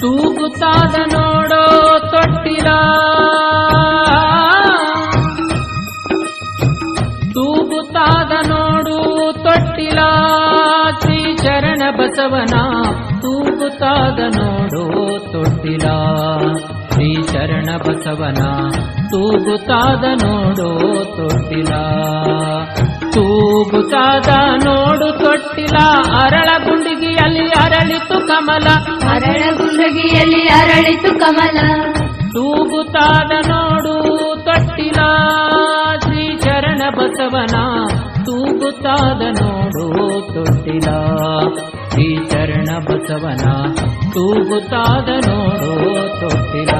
ತೂಗುತ್ತಾದ ನೋಡೋ ತೊಟ್ಟಿಲ ತೂಗುತ್ತಾದ ನೋಡು ತೊಟ್ಟಿಲ ಶ್ರೀ ಶರಣ ಬಸವನ. ತೂಗುತ್ತಾದ ನೋಡು ತೊಟ್ಟಿಲ ಶ್ರೀ ಶರಣ ಬಸವನ. ತೂಗುತ್ತಾದ ನೋಡು ತೊಟ್ಟಿಲ ತೂಗುತ್ತಾದ ನೋಡು ತೊಟ್ಟಿಲ. ಅರಳ ಗುಂಡಿಗೆಯಲ್ಲಿ ಅರಳಿತು ಕಮಲ ಅರಳ ಗುಂಡಗಿಯಲ್ಲಿ ಅರಳಿತು ಕಮಲ ತೂಗುತ್ತಾದ ನೋಡು ತೊಟ್ಟಿಲ ಶ್ರೀ ಚರಣ ಬಸವನ. ತೂಗುತ್ತಾದ ನೋಡು ತೊಟ್ಟಿಲ, ಶ್ರೀ ಚರಣ ಬಸವನ. ತೂಗುತ್ತಾದ ನೋಡು ತೊಟ್ಟಿಲ.